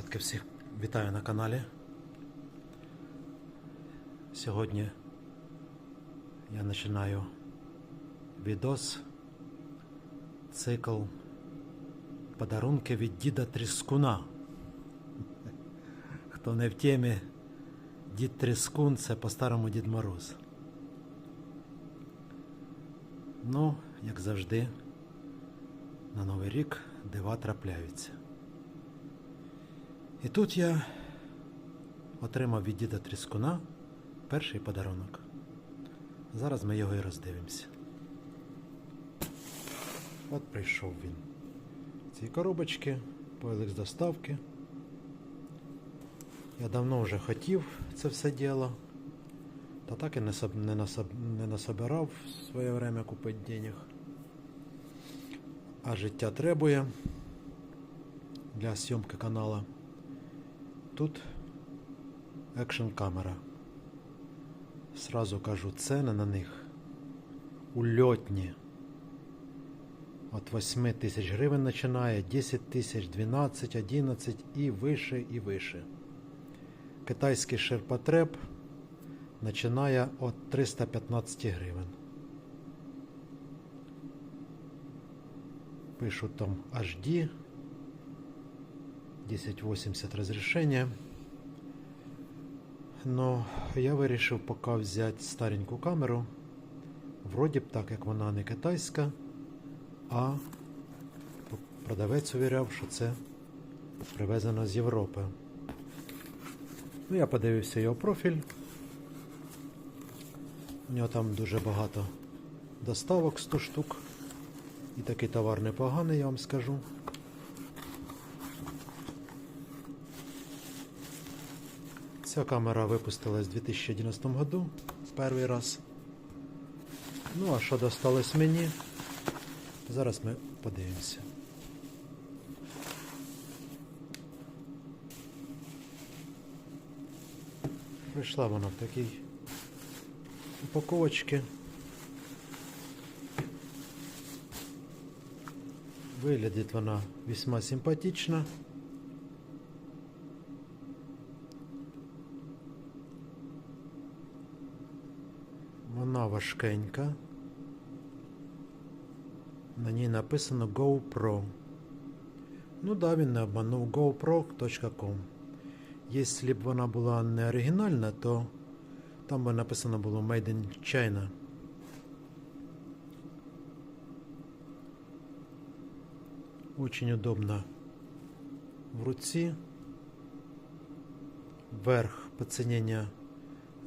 Ребятки, всіх вітаю на каналі. Сьогодні я починаю відос, цикл подарунки від діда Тріскуна. Хто не в темі, дід Тріскун це по-старому Дід Мороз. Ну, як завжди, на Новий рік дива трапляються. І тут я отримав від діда Тріскуна перший подарунок. Зараз ми його і роздивимося. От прийшов він. Ці коробочки по з доставки. Я давно вже хотів це все діло. Та так і не, не, насоб, не насобирав в своє время купити денег. А життя требує для зйомки каналу. Тут екшн камера. Сразу кажу, ціни на них ульотні. От 8 тисяч гривень починає, 10 тисяч, 12, 11 і вище, і вище. Китайський ширпотреб починає від 315 гривень. Пишу там HD 1080 разрешение. Но я вирішив поки взяти стареньку камеру. Вроді б так, як вона не китайська, а продавець увіряв, що це привезено з Європи. Ну, я подивився його профіль. У нього там дуже багато доставок 100 штук. І такий товар непоганий, я вам скажу. Ця камера випустилась в 2011 году перший раз. Ну, а що досталось мені? Зараз ми подивимося. Прийшла вона в такій упаковочці. Выглядит вона весьма симпатично. Вона важкенька. На ній написано GoPro. Ну да, він не обманув GoPro.com. Якщо б вона була не оригінальна, то там би написано було Made in China. Очень удобно в руці. Верх подсоединения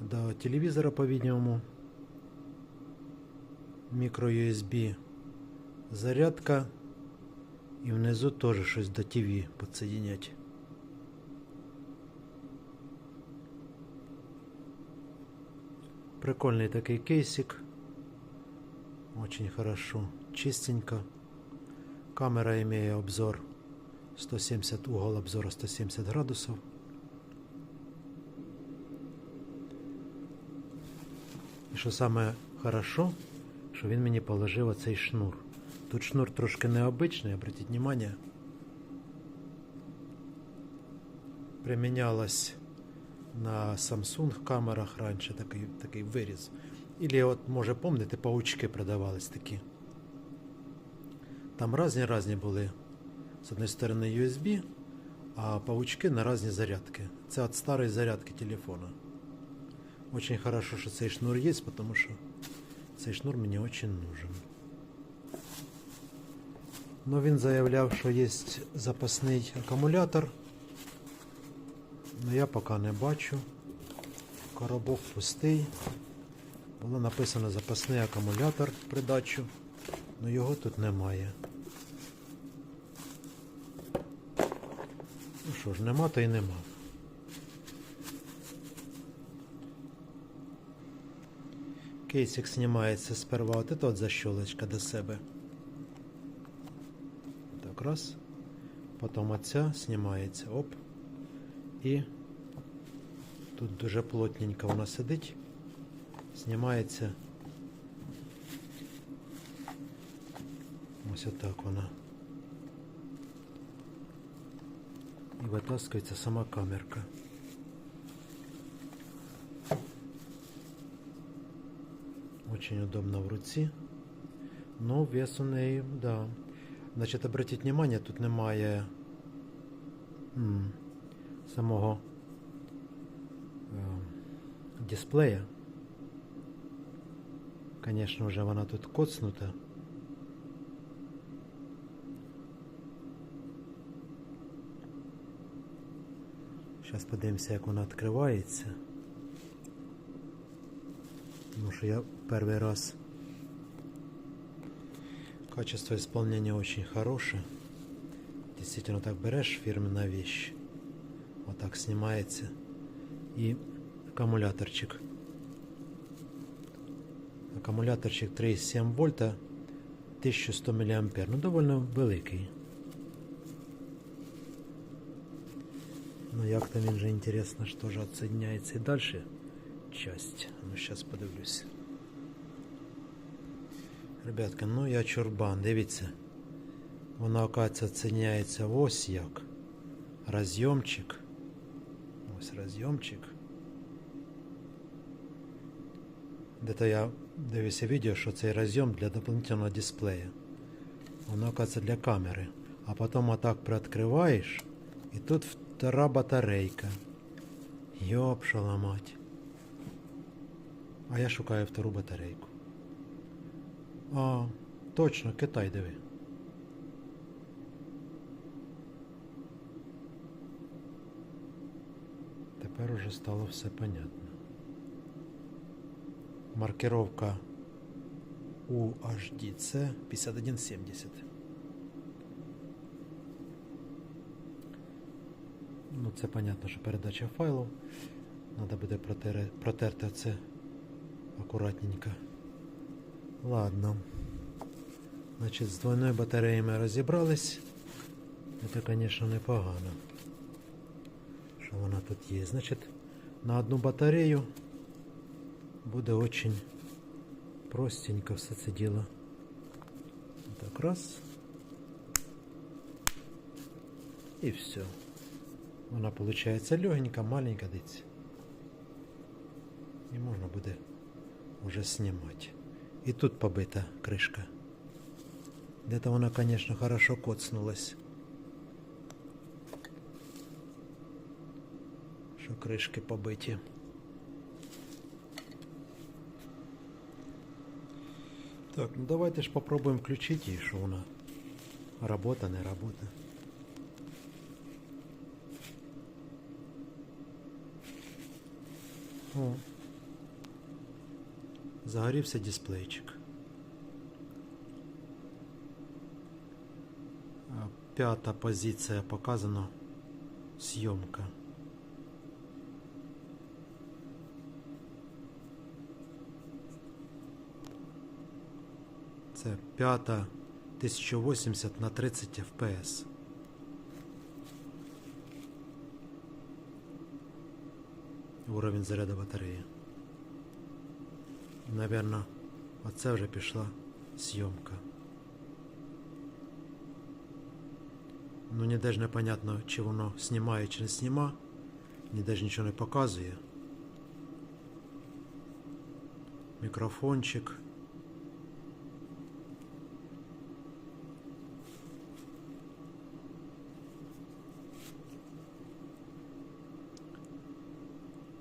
до телевизора, по-видимому. Микро USB зарядка. І внизу теж щось до ТВ підсоединять. Прикольний такий кейсик. Очень хорошо. Чистенько. Камера имеет обзор 170, угол обзора 170 градусов. І що саме хорошо, що він мені положив оцей шнур. Тут шнур трошки необичний, обратіть внимание. Примінялось на Samsung камерах раніше такий, такий виріз. Ілі от, може, помните, паучки продавались такі. Там різні різні були. З однієї сторони USB, а паучки на різні зарядки. Це від старої зарядки телефона. Очень хорошо, що цей шнур є, тому що цей шнур мені очень нужен. Но він заявляв, що є запасний акумулятор. Но я поки не бачу. Коробок пустий. Було написано запасний акумулятор придачу, але його тут немає. Ну що ж, нема, то й нема. Кейсик знімається сперва от от защолочка до себе. Так, раз. Потім оця знімається. Оп. І тут дуже плотненько вона сидить. Знімається. Ось отак вона. І витаскується сама камерка. Очень удобно в руці. Ну, вес у неї, да. Значить, обратіть внимание, тут немає м, самого е, дисплея. Конечно, вже вона тут коцнута. Зараз подивимося, як вона відкривається. Тому що я перший раз. Качество исполнения очень хорошее. Действительно так берешь фирменная вещь. Вот так снимается. И аккумуляторчик. Аккумуляторчик 3,7 вольта 1100 мА. Ну, довольно великий. Ну, як там він же інтересно, що ж відсоединяється і далі часть. Ну, зараз подивлюсь. Ребятка, ну я чурбан, дивіться. Воно, оказується, відсоединяється ось як. Розйомчик. Ось розйомчик. Де-то я дивився відео, що цей розйом для дополнительного дисплея. Воно, оказується, для камери. А потім отак приоткриваєш, і тут втора батарейка. Йопшала мать. А я шукаю втору батарейку. А, точно, Китай диви. Тепер уже стало все понятно. Маркировка UHDC 5170. Ну, це понятно, що передача файлу. Надо буде протерти це акуратненько. Ладно. Значить, з двойною батареєю ми розібрались. Це, звісно, непогано. Що вона тут є. Значить, на одну батарею буде очень простенько все це діло. Так, раз. І все. Вона виходить легенька, маленька дивіться. І можна буде вже знімати. І тут побита кришка. Где-то вона, конечно, хорошо коцнулась. Що кришки побиті. Так, ну давайте ж попробуем включить її, що вона работа, не работа. О. Загорівся дисплейчик. П'ята позиція показано зйомка. Це п'ята 1080 на 30 FPS. Уровень заряду батареї. Наверно, оце вже пішла зйомка. Ну, ніде ж непонятно, чи воно знімає, чи не сніма. Ніде ж нічого не показує. Мікрофончик.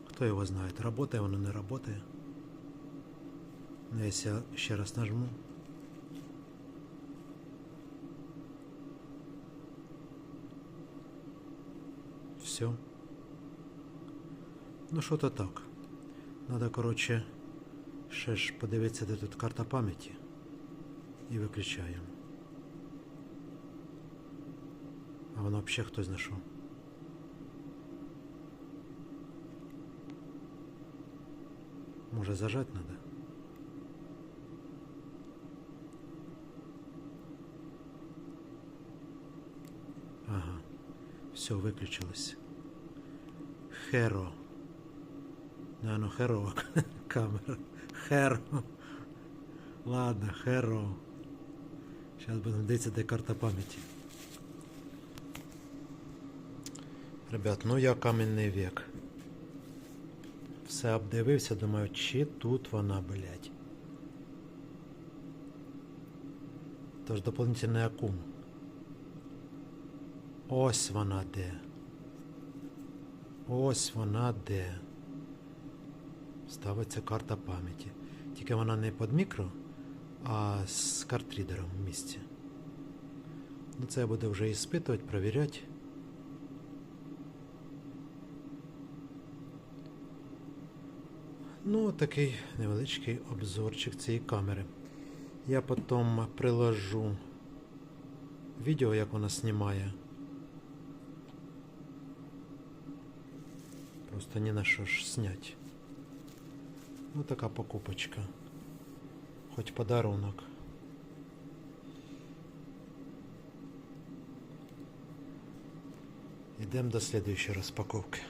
Хто його знає, работає воно, не работає. Ну, если я ще раз нажму. Все. Ну, що то так. Надо, коротше, ще ж подивитися, де тут карта пам'яті. І виключаємо. А воно взагалі хтось знайшов. Може зажать надо? Ага, все выключилось. Херо. Да, ну херо камера. Херо. Ладно, херо. Сейчас будемо дивитися, де карта пам'яті. Ребят, ну я каменний вік. Все обдивився, думаю, чи тут вона, блядь. Тож дополнительний акум. Ось вона де. Ось вона де. Ставиться карта пам'яті. Тільки вона не під мікро, а з картрідером в місці. Ну, це я буду вже іспитувати, перевіряти. Ну, такий невеличкий обзорчик цієї камери. Я потім приложу відео, як вона знімає. Просто не на що ж снять. Ну, така покупочка. Хоч подарунок. Йдемо до слідуючої розпаковки.